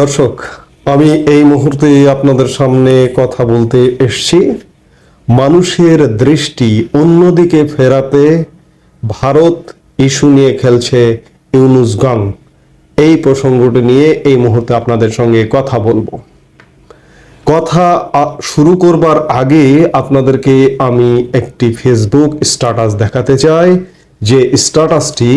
দর্শক, আমি এই মুহূর্তে আপনাদের সামনে কথা বলতে এসছি। মানুষের দৃষ্টি অন্যদিকে ফেরাতে ভারত ইস্যু নিয়ে খেলছে ইউনুস গাং। এই প্রসঙ্গটি নিয়ে এই মুহূর্তে আপনাদের সঙ্গে কথা বলব। কথা শুরু করবার আগে আপনাদেরকে আমি একটি ফেসবুক স্ট্যাটাস দেখাতে চাই, যে স্ট্যাটাসটি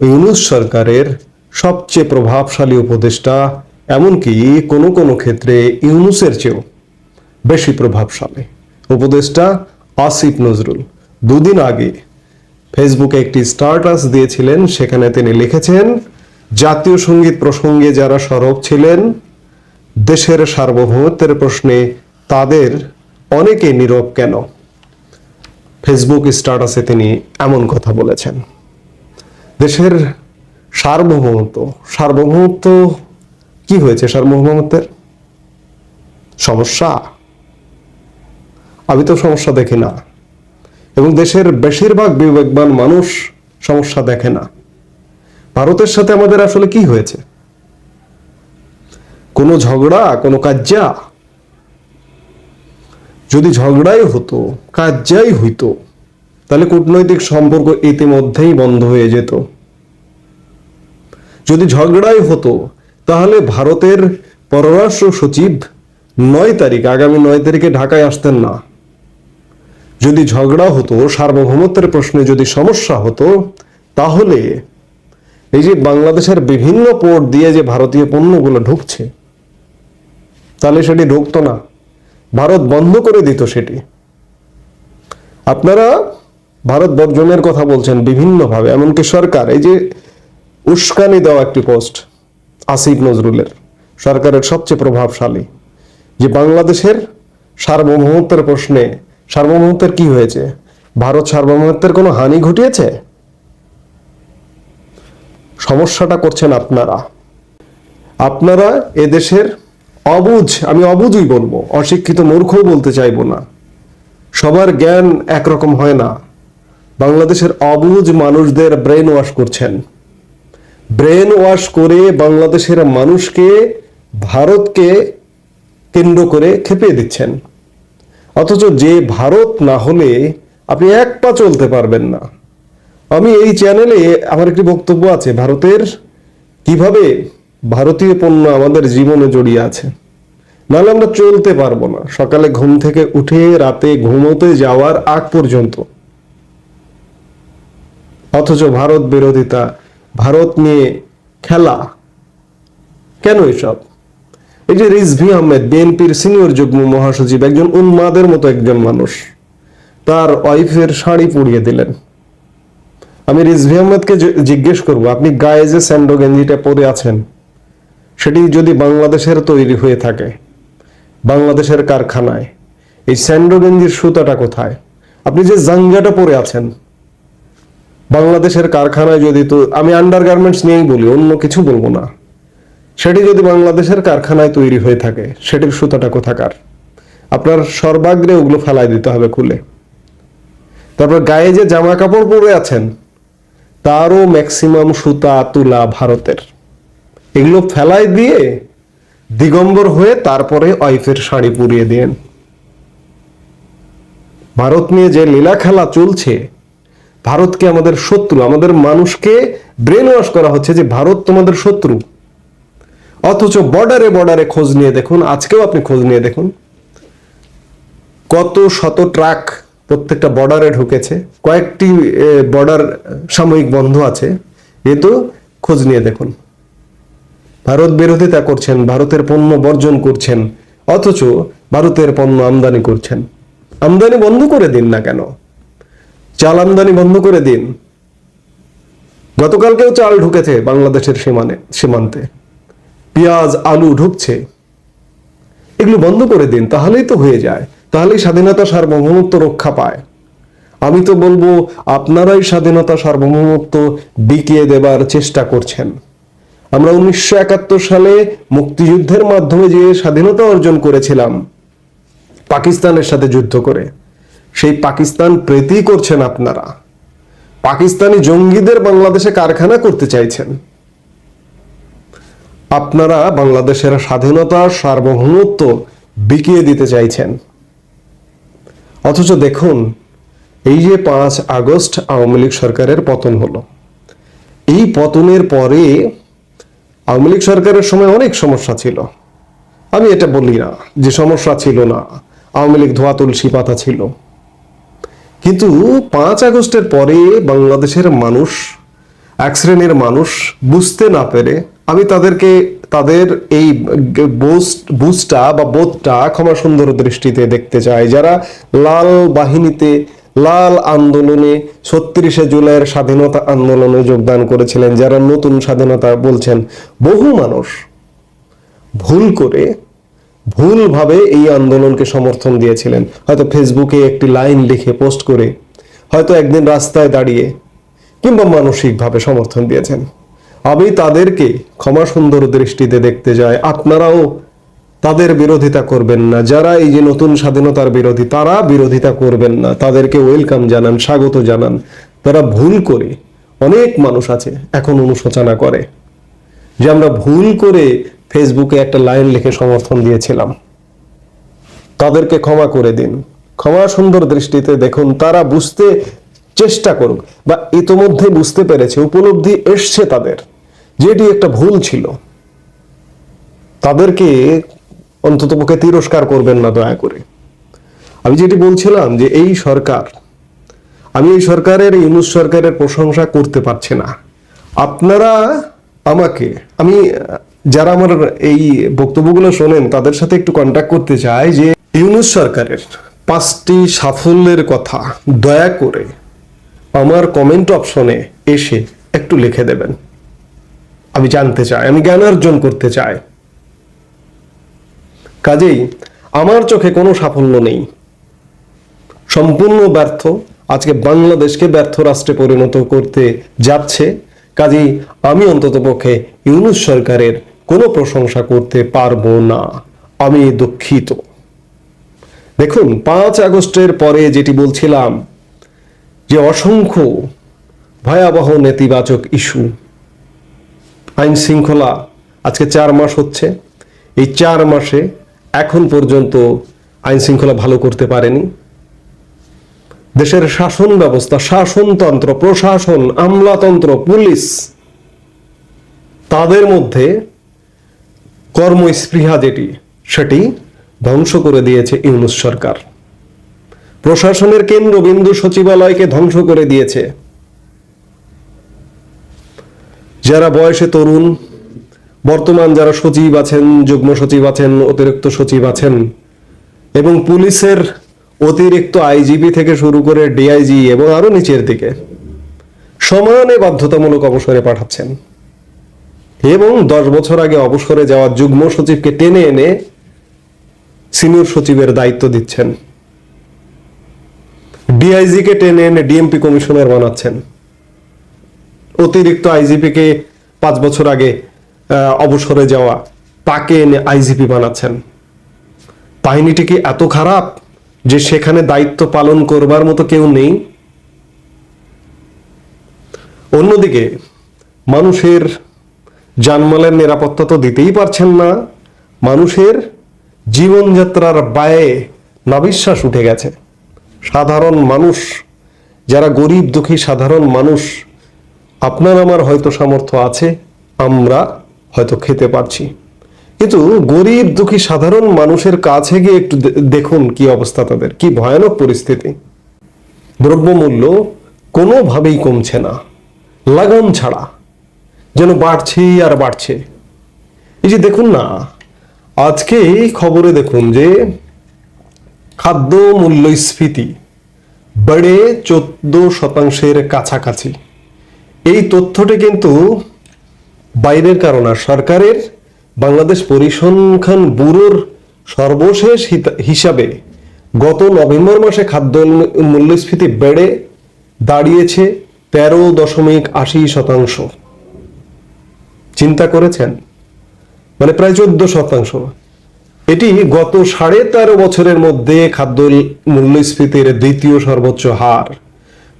ইউনুস সরকারের সবচেয়ে প্রভাবশালী উপদেষ্টা, এমনকি কোনো কোনো ক্ষেত্রে ইউনুসের চেয়েও বেশি প্রভাবশালী। উপদেষ্টা আসিফ নজরুল দুদিন আগে ফেসবুকে একটি স্টার্টাস দিয়েছিলেন, সেখানে তিনি লিখেছেন, জাতীয় সংগীত প্রসঙ্গে যারা সরব ছিলেন, দেশের সার্বভৌমত্বের প্রশ্নে তাদের অনেকে নীরব কেন? ফেসবুক স্ট্যাটাসে তিনি এমন কথা বলেছেন। দেশের সার্বভৌমত্ব। সার্বভৌমত্ব কি হয়েছে সার্বভৌমত্বের? সমস্যা। আমি তো সমস্যা দেখি না। এবং দেশের বেশিরভাগ বিবেকবান মানুষ সমস্যা দেখে না। ভারতের সাথে আমাদের আসলে কি হয়েছে? কোনো ঝগড়া, কোনো কাজ্যা? যদি ঝগড়াই হতো, কাজ্যাই হইতো, তাহলে কূটনৈতিক সম্পর্ক ইতিমধ্যেই বন্ধ হয়ে যেত। যদি ঝগড়াই হতো, তাহলে ভারতের পররাষ্ট্র সচিব নয় তারিখ, আগামী নয় তারিখে ঢাকায় আসতেন না। যদি ঝগড়া হতো, সার্বভৌমত্বের প্রশ্নে যদি সমস্যা হতো, তাহলে এই যে বাংলাদেশের বিভিন্ন পোর্ট দিয়ে যে ভারতীয় পণ্যগুলো ঢুকছে, তাহলে সেটি ঢুকতো না। ভারত বন্ধ করে দিত সেটি। আপনারা ভারত বর্জনের কথা বলছেন বিভিন্নভাবে, এমনকি সরকার, এই যে উস্কানি দেওয়া একটি পোস্ট আসিফ নজরুলের। সরকারের সবচেয়ে প্রভাবশালী। যে বাংলাদেশের সার্বভৌমত্বের প্রশ্নে, সার্বভৌমত্বের কি হয়েছে? ভারত সার্বভৌমত্বের কোনো হানি ঘটিয়েছে? সমস্যাটা করছেন আপনারা। আপনারা এদেশের অবুঝ, আমি অবুঝই বলব, অশিক্ষিত মূর্খও বলতে চাইব না। সবার জ্ঞান একরকম হয় না। বাংলাদেশের অবুঝ মানুষদের ব্রেন ওয়াশ করছেন। ব্রেন ওয়াশ করে বাংলাদেশের মানুষকে ভারতকে কেন্দ্র করে খেপিয়ে দিচ্ছেন। অথচ যে ভারত না হলে আপনি এক পা চলতে পারবেন না। আমি এই চ্যানেলে আমার একটি বক্তব্য আছে, ভারতের কীভাবে ভারতীয় পণ্য আমাদের জীবনে জড়িয়ে আছে। নাহলে আমরা চলতে পারব না। সকালে ঘুম থেকে উঠে রাতে ঘুমোতে যাওয়ার আগ পর্যন্ত। অথচ ভারত বিরোধিতা ভারত নিয়ে খেলা। কেন এসব? এই যে রিজভি আহমেদ, বিএনপির সিনিয়র যুগ্ম মহাসচিব, একজন উন্মাদের মতো একজন মানুষ। তার ওয়াইফের শাড়ি পুড়িয়ে দিলেন। আমি রিজভি আহমেদকে জিজ্ঞেস করব, আপনি গায়ে যে স্যান্ডো গেঞ্জিটা পরে আছেন? সেটি যদি বাংলাদেশের তৈরি হয়ে থাকে, বাংলাদেশের কারখানায়, এই স্যান্ডো গেঞ্জির সুতাটা কোথায়? আপনি যে জাঙ্গাটা পরে আছেন বাংলাদেশের কারখানায় যদি তো আমি আন্ডার গার্মেন্টস নিয়েই বলি, অন্য কিছু বলব না। সেটি যদি বাংলাদেশের কারখানায় তৈরি হয়ে থাকে, সেটির সুতাটা কোথাকার? আপনার সর্বাগ্রে ওগুলো ফেলাই দিতে হবে খুলে। তারপর গায়ে যে জামা কাপড় পরে আছেন, তারও ম্যাক্সিমাম সুতা, তুলা ভারতের। এগুলো ফেলাই দিয়ে দিগম্বর হয়ে তারপরে ওয়াইফের শাড়ি পুড়িয়ে দেন। ভারত নিয়ে যে লীলা খেলা চলছে ভারতকে আমাদের শত্রু, আমাদের মানুষকে ব্রেন ওয়াশ করা হচ্ছে যে ভারত তোমাদের শত্রু। অথচ বর্ডারে বর্ডারে খোঁজ নিয়ে দেখুন, আজকেও আপনি খোঁজ নিয়ে দেখুন। কত শত ট্রাক প্রত্যেকটা বর্ডারে ঢুকেছে, কয়েকটি বর্ডার সাময়িক বন্ধ আছে, এ তো খোঁজ নিয়ে দেখুন। ভারত বিরোধিতা করছেন, ভারতের পণ্য বর্জন করছেন, অথচ ভারতের পণ্য আমদানি করছেন। আমদানি বন্ধ করে দিন না কেন? চাল আমদানি বন্ধ করে দিন। গতকালকেও চাল ঢুকেছে বাংলাদেশের সীমানে, সীমান্তে। পেঁয়াজ, আলু ঢুকছে। এগুলো বন্ধ করে দিন, তাহলেই তো হয়ে যায়। তাহলেই স্বাধীনতা সার্বভৌমত্ব রক্ষা পায়। আমি তো বলব, আপনারাই স্বাধীনতা সার্বভৌমত্ব বিকিয়ে দেবার চেষ্টা করছেন। আমরা উনিশশো একাত্তর সালে মুক্তিযুদ্ধের মাধ্যমে যে স্বাধীনতা অর্জন করেছিলাম, পাকিস্তানের সাথে যুদ্ধ করে। সেই পাকিস্তান প্রীতি করছেন আপনারা। পাকিস্তানি জঙ্গিদের বাংলাদেশে কারখানা করতে চাইছেন। আপনারা বাংলাদেশের স্বাধীনতা সার্বভৌমত্ব বিকিয়ে দিতে চাইছেন। অথচ দেখুন, এই যে পাঁচ আগস্ট আওয়ামী লীগ সরকারের পতন হলো। এই পতনের পরে আওয়ামী লীগ সরকারের সময় অনেক সমস্যা ছিল। আমি এটা বলি না যে সমস্যা ছিল না। আওয়ামী লীগ ধোয়া তুলসী পাতা ছিল। কিন্তু পাঁচ আগস্টের পরে বাংলাদেশের মানুষ, এক শ্রেণির মানুষ বুঝতে না পেরে আমি তাদেরকে, তাদের এই বুস্টটা বা বোধটা ক্ষমা সুন্দর দৃষ্টিতে দেখতে চাই। যারা লাল বাহিনীতে, লাল আন্দোলনে ছত্রিশে জুলাইয়ের স্বাধীনতা আন্দোলনে যোগদান করেছিলেন, যারা নতুন স্বাধীনতা বলছেন, বহু মানুষ ভুল করে ভুলভাবে এই আন্দোলনকে সমর্থন দিয়েছিলেন। হয়তো ফেসবুকে একটি লাইন লিখে পোস্ট করে, হয়তো একদিন রাস্তায় দাঁড়িয়ে কিংবা মানসিকভাবে সমর্থন দিয়েছেন। আমি তাদেরকে ক্ষমা সুন্দর দৃষ্টিতে দেখতে যাই। আপনারাও তাদের বিরোধিতা করবেন না। যারা এই যে নতুন স্বাধীনতার বিরোধী, তারা বিরোধিতা করবেন না। তাদেরকে ওয়েলকাম জানান, স্বাগত জানান। তারা ভুল করে অনেক মানুষ আছে, এখন অনুশোচনা করে। যে আমরা ভুল করে ফেসবুকে একটা লাইন লিখে সমর্থন দিয়েছিলাম। তাদেরকে ক্ষমা করে দিন। ক্ষমা সুন্দর দৃষ্টিতে দেখুন, তারা বুঝতে চেষ্টা করুক বা ইতোমধ্যে বুঝতে পেরেছে, উপলব্ধি এসছে তাদের। যেটি একটা ভুল ছিল। তাদেরকে অন্ততপক্ষে তিরস্কার করবেন না দয়া করে। আমি যেটি বলছিলাম যে এই সরকার, আমি এই সরকারের ইউনুস সরকারের প্রশংসা করতে পারছি না। আপনারা আমাকে, আমি যারা আমার এই বক্তব্যগুলো শোনেন, তাদের সাথে একটু কন্ট্যাক্ট করতে চাই যে ইউনুস সরকারের পাঁচটি সাফল্যের কথা দয়া করে আমার কমেন্ট অপশনে এসে একটু লিখে দেবেন। আমি জানতে চাই, আমি জ্ঞান অর্জন করতে চাই। কাজেই আমার চোখে কোনো সাফল্য নেই। সম্পূর্ণ ব্যর্থ, আজকে বাংলাদেশকে ব্যর্থ রাষ্ট্রে পরিণত করতে যাচ্ছে। কাজেই আমি অন্ততপক্ষে ইউনুস সরকারের কোনো প্রশংসা করতে পারব না। আমি দুঃখিত। দেখুন, পাঁচ আগস্টের পরে যেটি বলছিলাম, যে অসংখ্য ভয়াবহ নেতিবাচক ইস্যু, আইন শৃঙ্খলা আজকে চার মাস হচ্ছে। এই চার মাসে এখন পর্যন্ত আইন শৃঙ্খলা ভালো করতে পারেনি। দেশের শাসন ব্যবস্থা, শাসনতন্ত্র, প্রশাসন, আমলাতন্ত্র, পুলিশ, তাদের মধ্যে কর্মস্পৃহা যেটি, সেটি ধ্বংস করে দিয়েছে ইউনুস সরকার। প্রশাসনের কেন্দ্রবিন্দু সচিবালয়কে ধ্বংস করে দিয়েছে। যারা বয়সে তরুণ, বর্তমান যারা সচিব আছেন, যুগ্ম সচিব আছেন, অতিরিক্ত সচিব আছেন, এবং পুলিশের অতিরিক্ত আইজিপি থেকে শুরু করে ডিআইজি এবং আরও নিচের দিকে, সমানে বাধ্যতামূলক অবসরে পাঠাচ্ছেন। এবং দশ বছর আগে অবসরে যাওয়া যুগ্ম সচিবকে টেনে এনে সিনিয়র সচিবের দায়িত্ব দিচ্ছেন। ডিআইজি কে টেনে এনে ডিএমপি কমিশনার বানাচ্ছেন। অতিরিক্ত আইজিপি কে পাঁচ বছর আগে অবসরে যাওয়া তাকে এনে আইজিপি বানাচ্ছেন। বাহিনীটি কি এত খারাপ যে সেখানে দায়িত্ব পালন করবার মতো কেউ নেই? অন্যদিকে, মানুষের জানমালের নিরাপত্তা তো দিতেই পারছেন না। মানুষের জীবনযাত্রার ব্যয়ে নাবিশ্বাস উঠে গেছে। সাধারণ মানুষ, যারা গরিব দুঃখী সাধারণ মানুষ, আপনার আমার হয়তো সামর্থ্য আছে, আমরা হয়তো খেতে পারছি। কিন্তু গরিব দুঃখী সাধারণ মানুষের কাছে গিয়ে একটু দেখুন কি অবস্থা তাদের, কি ভয়ানক পরিস্থিতি। দ্রব্যমূল্য কোনোভাবেই কমছে না। লাগাম ছাড়া। যেন বাড়ছেই আর বাড়ছে। এই যে দেখুন না, আজকে খবরে দেখুন যে খাদ্য মূল্যস্ফীতি বেড়ে চোদ্দ শতাংশের কাছাকাছি। এই তথ্যটি কিন্তু বাইরের কারণ আর সরকারের বাংলাদেশ পরিসংখ্যান ব্যুরোর সর্বশেষ হিসাবে গত নভেম্বর মাসে খাদ্য মূল্যস্ফীতি বেড়ে দাঁড়িয়েছে তেরো দশমিক আশি শতাংশ। চিন্তা করেছেন? মানে প্রায় চোদ্দ শতাংশ। এটি গত সাড়ে তেরো বছরের মধ্যে খাদ্য মূল্যস্ফীতির দ্বিতীয় সর্বোচ্চ হার।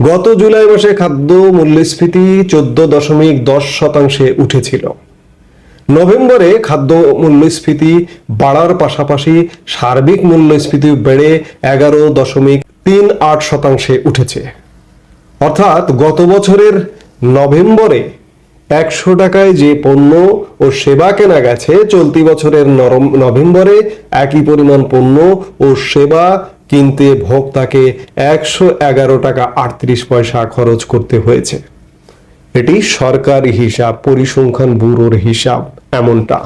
গত জুলাই মাসে খাদ্য মূল্যস্ফীতি চোদ্দ দশমিক দশ শতাংশে উঠেছিল। নভেম্বরে খাদ্য মূল্যস্ফীতি বাড়ার পাশাপাশি সার্বিক মূল্যস্ফীতি বেড়ে এগারো দশমিক তিন আট শতাংশে উঠেছে। অর্থাৎ গত বছরের নভেম্বরে একশো টাকায় যে পণ্য ও সেবা কেনা গেছে, চলতি বছরের নরম, নভেম্বরে একই পরিমাণ পণ্য ও সেবা কিনতে ভোক্তাকে একশো এগারো টাকা আটত্রিশ পয়সা খরচ করতে হয়েছে। এটি সরকারি হিসাব, পরিসংখ্যান ব্যুরোর হিসাব, এমনটা।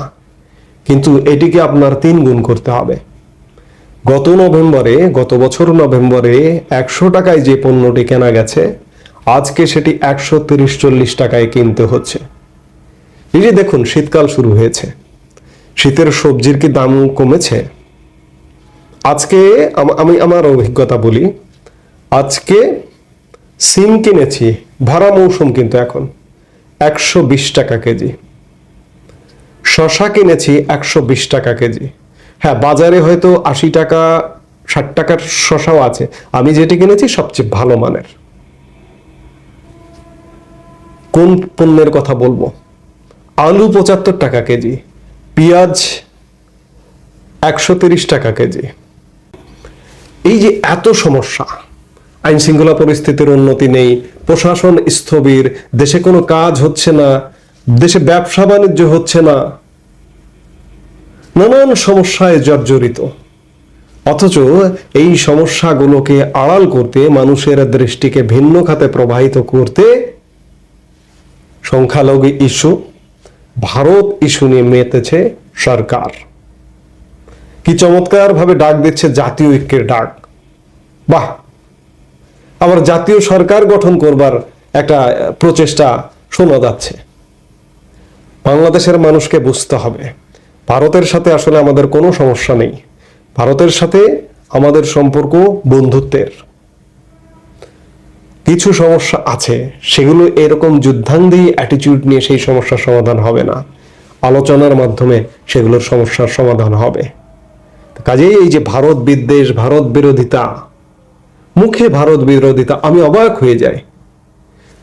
কিন্তু এটিকে আপনার তিন গুণ করতে হবে। গত নভেম্বরে, গত বছর নভেম্বরে একশো টাকায় যে পণ্যটি কেনা গেছে আজকে সেটি একশো তিরিশ চল্লিশ টাকায় কিনতে হচ্ছে। এই যে দেখুন, শীতকাল শুরু হয়েছে। শীতের সবজির কি দাম কমেছে? আজকে আম- আমি আমার অভিজ্ঞতা বলি, আজকে সিম কিনেছি, ভরা মৌসুম কিন্তু এখন, একশো বিশ টাকা কেজি। শশা কিনেছি, একশো বিশ টাকা কেজি। হ্যাঁ বাজারে হয়তো আশি টাকা, ষাট টাকার শশাও আছে। আমি যেটি কিনেছি, সবচেয়ে ভালো মানের। কোন পণ্যের কথা বলব? আলু পঁচাত্তর টাকা কেজি, পেঁয়াজ একশো তিরিশ টাকা কেজি। এই যে এত সমস্যা, আইন শৃঙ্খলা পরিস্থিতির উন্নতি নেই, প্রশাসন স্থবির, দেশে কোনো কাজ হচ্ছে না, দেশে ব্যবসা বাণিজ্য হচ্ছে না, নানান সমস্যায় জর্জরিত। অথচ এই সমস্যাগুলোকে আড়াল করতে মানুষের দৃষ্টিকে ভিন্ন খাতে প্রবাহিত করতে সংখ্যালঘু ইস্যু, ভারত ইস্যু নিয়ে মেতেছে সরকার। কি চমৎকার ভাবে ডাক দিচ্ছে জাতীয় ঐক্যের ডাক। বাহ! আবার জাতীয় সরকার গঠন করবার একটা প্রচেষ্টা শোনা যাচ্ছে। বাংলাদেশের মানুষকে বুঝতে হবে, ভারতের সাথে আসলে আমাদের কোনো সমস্যা নেই। ভারতের সাথে আমাদের সম্পর্ক বন্ধুত্বের। কিছু সমস্যা আছে, সেগুলো এরকম যুদ্ধাঙ্গী অ্যাটিটিউড নিয়ে সেই সমস্যার সমাধান হবে না। আলোচনার মাধ্যমে সেগুলোর সমস্যার সমাধান হবে। কাজেই এই যে ভারত বিদ্বেষ, ভারত বিরোধিতা, মুখে ভারত বিরোধিতা, আমি অবাক হয়ে যাই।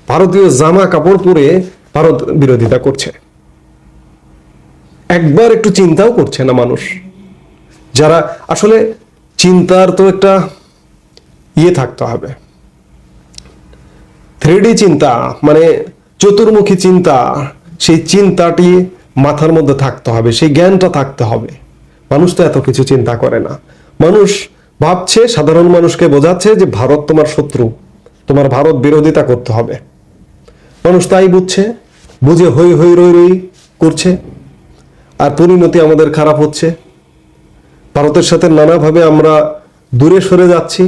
ভারতীয় জামা কাপড় পরে ভারত বিরোধিতা করছে। একবার একটু চিন্তাও করছে না মানুষ। যারা আসলে চিন্তার তো একটা ইয়ে থাকতে হবে। থ্রিডি চিন্তা মানে চতুর্মুখী চিন্তা, সেই চিন্তাটি মাথার মধ্যে থাকতে হবে, সেই জ্ঞানটা থাকতে হবে। মানুষ তো এত কিছু চিন্তা করে না। মানুষ ভাবছে, সাধারণ মানুষকে বোঝাচ্ছে যে ভারত তোমার শত্রু, তোমার ভারত বিরোধিতা করতে হবে। মানুষ তাই বুঝছে, বুঝে হই হই রই রই করছে, আর পরিণতি আমাদের খারাপ হচ্ছে। ভারতের সাথে নানাভাবে আমরা দূরে সরে যাচ্ছি।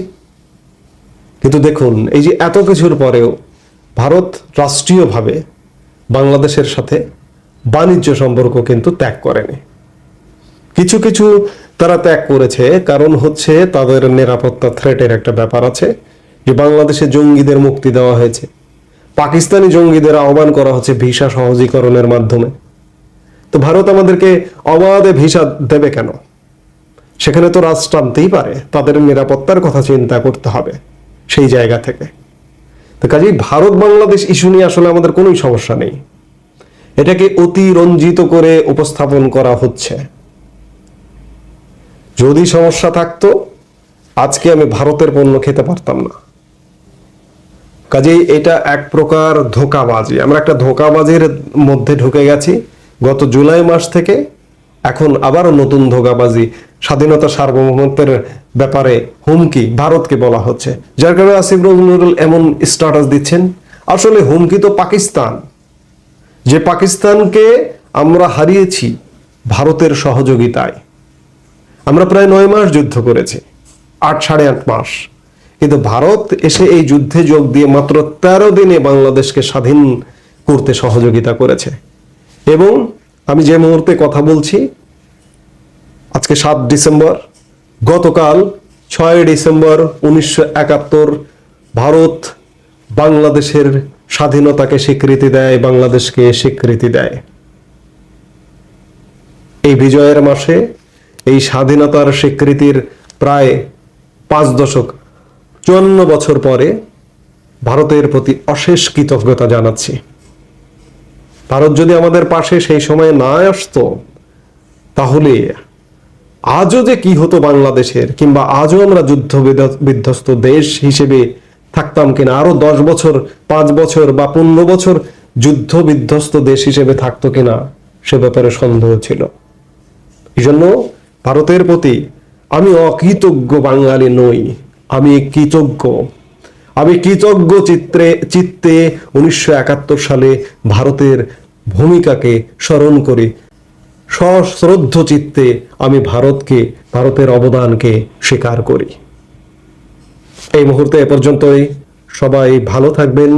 কিন্তু দেখুন, এই যে এত কিছুর পরেও ভারত রাষ্ট্রীয়ভাবে বাংলাদেশের সাথে বাণিজ্য সম্পর্ক কিন্তু ত্যাগ করেনি। কিছু কিছু তারা ত্যাগ করেছে, কারণ হচ্ছে তাদের নিরাপত্তা থ্রেটের একটা ব্যাপার আছে, যে বাংলাদেশে জঙ্গিদের মুক্তি দেওয়া হয়েছে। পাকিস্তানি জঙ্গিদের আহ্বান করা হচ্ছে ভিসা সহজীকরণের মাধ্যমে। তো ভারত আমাদেরকে অবাধে ভিসা দেবে কেন? সেখানে তো রাজ টানতেই পারে, তাদের নিরাপত্তার কথা চিন্তা করতে হবে। সেই জায়গা থেকে। তো কাজেই ভারত বাংলাদেশ ইস্যু নিয়ে আসলে আমাদের কোনো সমস্যা নেই। এটাকে অতি রঞ্জিত করে উপস্থাপন করা হচ্ছে। যদি সমস্যা থাকতো, আজকে আমি ভারতের পণ্য খেতে পারতাম না। কাজেই এটা এক প্রকার ধোকাবাজি। আমরা একটা ধোকাবাজির মধ্যে ঢুকে গেছি। গত জুলাই মাস থেকে এখন আবারও নতুন ধোকাবাজি স্বাধীনতা সার্বভৌমত্বের ব্যাপারে হুমকি ভারতকে বলা হচ্ছে। যার কারণে আসিফ নজরুল এমন স্ট্যাটাস দিচ্ছেন। আসলে হুমকি তো পাকিস্তান। যে পাকিস্তানকে আমরা হারিয়েছি ভারতের সহযোগিতায়। আমরা প্রায় নয় মাস যুদ্ধ করেছি, আট সাড়ে আট মাস। কিন্তু ভারত এসে এই যুদ্ধে যোগ দিয়ে মাত্র তেরো দিনে বাংলাদেশকে স্বাধীন করতে সহযোগিতা করেছে। এবং আমি যে মুহূর্তে কথা বলছি আজকে সাত ডিসেম্বর, গতকাল ছয় ডিসেম্বর উনিশশো একাত্তর ভারত বাংলাদেশের স্বাধীনতাকে স্বীকৃতি দেয়, বাংলাদেশকে স্বীকৃতি দেয়। এই বিজয়ের মাসে এই স্বাধীনতার স্বীকৃতির প্রায় পাঁচ দশক, চুয়ান্ন বছর পরে ভারতের প্রতি অশেষ কৃতজ্ঞতা জানাচ্ছি। ভারত যদি আমাদের পাশে সেই সময় না আসতো, তাহলে আজও যে কি হতো বাংলাদেশের, কিংবা আজও আমরা যুদ্ধ বিধ্বস্ত দেশ হিসেবে থাকতাম কিনা আরও দশ বছর, পাঁচ বছর বা পনেরো বছর যুদ্ধ বিধ্বস্ত দেশ হিসেবে থাকতো কিনা, সে ব্যাপারে সন্দেহ ছিল। এই জন্য ভারতের প্রতি আমি অকৃতজ্ঞ বাঙালি নই, আমি কৃতজ্ঞ। আমি কৃতজ্ঞ চিত্রে, চিত্তে উনিশশো একাত্তর সালে ভারতের ভূমিকাকে স্মরণ করি। সশ্রদ্ধ চিত্তে আমি ভারতকে, ভারতের অবদানকে স্বীকার করি। এই মুহূর্তে এ পর্যন্তই। সবাই ভালো থাকবেন।